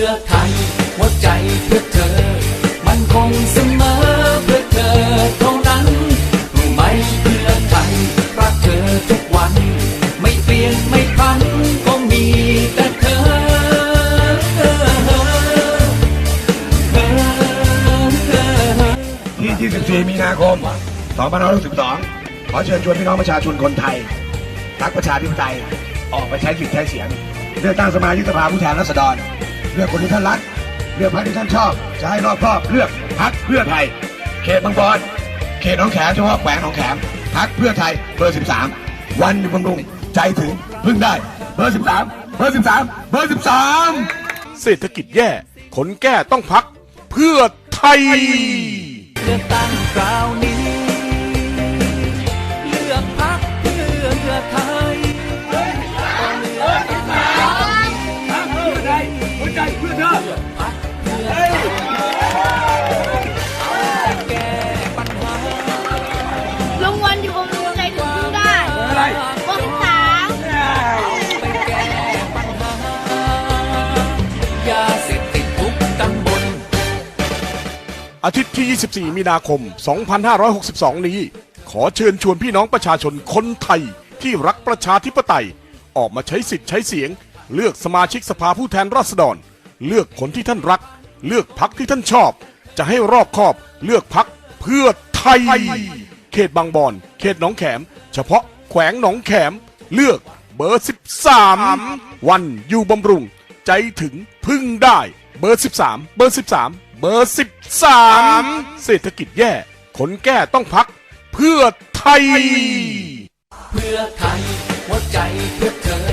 รือไทยหัวใจเพื่อเธอ มันคงเสมอเพื่อเธอเท่านั้นรู้ไหมเพื่อไทยรักเธอทุกวัน ไม่เปลี่ยนไม่พันคงมีแต่เธอที่ 24 มีนาคม 2562 ขอเชิญชวนพี่น้องประชาชนคนไทย รักประชาธิปไตย ออกไปใช้สิทธิ์ใช้เสียง เลือกตั้งสมาชิกสภาผู้แทนราษฎร เลือกคนที่ท่านรัก เลือกพรรคที่ท่านชอบ จะให้รอบครอบเลือกพรรคเพื่อไทย เขตบางบอนเขตหนองแขมเฉพาะแขวงหนองแขมพรรคเพื่อไทยเบอร์ 13 วันอยู่บำรุงใจถึงพึ่งได้เบอร์ 13 เบอร์ 13 เบอร์ 13 เศรษฐกิจแย่คนแก้ต้องพักเพื่อไทย เลือกตั้งคราวนี้ อาทิตย์ที่ 24 มีนาคม 2562 นี้ ขอเชิญชวนพี่น้องประชาชนคนไทยที่รักประชาธิปไตย ออกมาใช้สิทธิ์ใช้เสียง เลือกสมาชิกสภาผู้แทนราษฎร เลือกคนที่ท่านรัก เลือกพักที่ท่านชอบ จะให้รอบคอบเลือกพักเพื่อไทย เขตบางบอน เขตหนองแขม เฉพาะแขวงหนองแขม เลือกเบอร์ 13 วันอยู่บำรุง ใจถึงพึ่งได้ เบอร์ 13 เบอร์ 13 เบอร์ 13 เศรษฐกิจแย่คนแก้ต้องพักเพื่อไทย เพื่อไทยหัวใจเพื่อเธอ